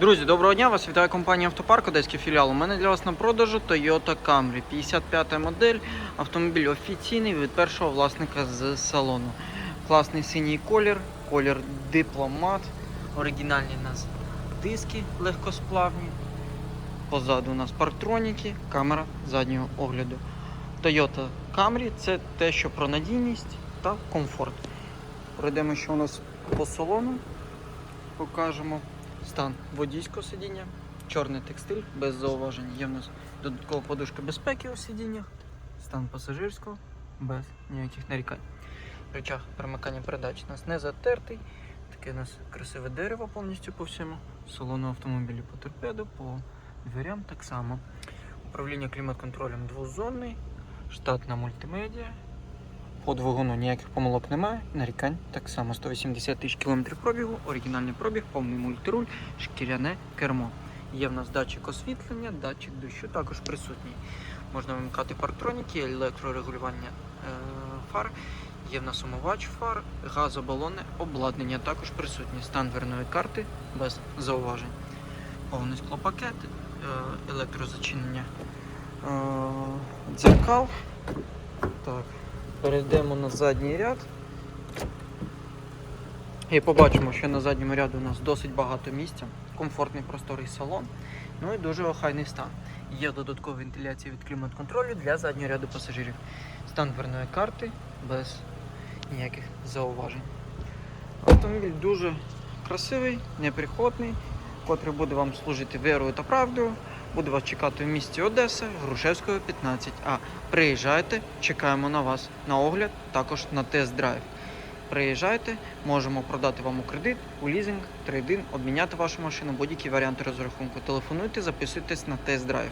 Друзі, доброго дня! Вас вітає компанія Автопарк, Одеський філіал. У мене для вас на продажу Toyota Camry 55 модель. Автомобіль офіційний від першого власника з салону. Класний синій колір, колір дипломат. Оригінальні у нас диски легкосплавні. Позаду у нас парктроніки, камера заднього огляду. Toyota Camry це те, що про надійність та комфорт. Пройдемо, що у нас по салону. Покажемо стан водійського сидіння, чорний текстиль без зауважень. Є в нас додаткова подушка безпеки у сидіннях, стан пасажирського без ніяких нарікань. Рычаг перемикання передач у нас не затертий. Таке у нас красиве дерево повністю по всьому. Салону автомобілі по торпеду, по дверям так само. Управління клімат-контролем двозонний, штатна мультимедіа. По двигуну ніяких помилок немає, нарікань так само 180 тисяч кілометрів пробігу, оригінальний пробіг, повний мультируль, шкіряне кермо. Є в нас датчик освітлення, датчик дощу також присутній. Можна вимикати парктроніки, електрорегулювання е, фар. Є в нас омивач фар, газобалонне обладнання також присутнє. Стан дверної карти без зауважень. Повний склопакет, е, електрозачинення е, дзеркал. Так. Перейдемо на задній ряд. І побачимо, що на задньому ряду у нас досить багато місця, комфортний просторий салон, ну і дуже охайний стан. Є додаткова вентиляція від клімат-контролю для заднього ряду пасажирів. Стан дверної карти без ніяких зауважень. Автомобіль дуже красивий, неприхотний, котрий буде вам служити вірою та правдою. Буде вас чекати в місті Одеса, Грушевського, 15А. Приїжджайте, чекаємо на вас на огляд, також на тест-драйв. Приїжджайте, можемо продати вам у кредит, у лізинг, трейдинг, обміняти вашу машину, будь-які варіанти розрахунку. Телефонуйте, записуйтесь на тест-драйв.